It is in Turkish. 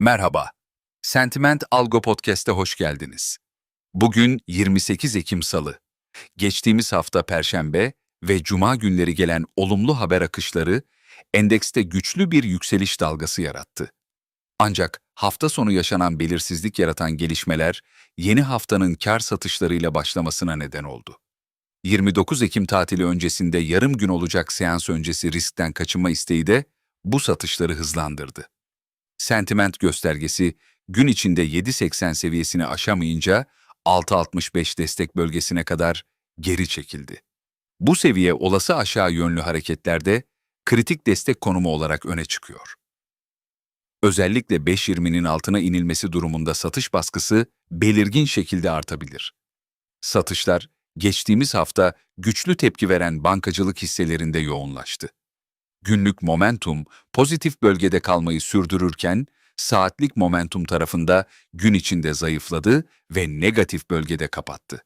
Merhaba. Sentiment Algo Podcast'e hoş geldiniz. Bugün 28 Ekim Salı. Geçtiğimiz hafta Perşembe ve Cuma günleri gelen olumlu haber akışları endekste güçlü bir yükseliş dalgası yarattı. Ancak hafta sonu yaşanan belirsizlik yaratan gelişmeler yeni haftanın kar satışlarıyla başlamasına neden oldu. 29 Ekim tatili öncesinde yarım gün olacak seans öncesi riskten kaçınma isteği de bu satışları hızlandırdı. Sentiment göstergesi gün içinde 7.80 seviyesini aşamayınca 6.65 destek bölgesine kadar geri çekildi. Bu seviye olası aşağı yönlü hareketlerde kritik destek konumu olarak öne çıkıyor. Özellikle 5.20'nin altına inilmesi durumunda satış baskısı belirgin şekilde artabilir. Satışlar geçtiğimiz hafta güçlü tepki veren bankacılık hisselerinde yoğunlaştı. Günlük momentum pozitif bölgede kalmayı sürdürürken saatlik momentum tarafında gün içinde zayıfladı ve negatif bölgede kapattı.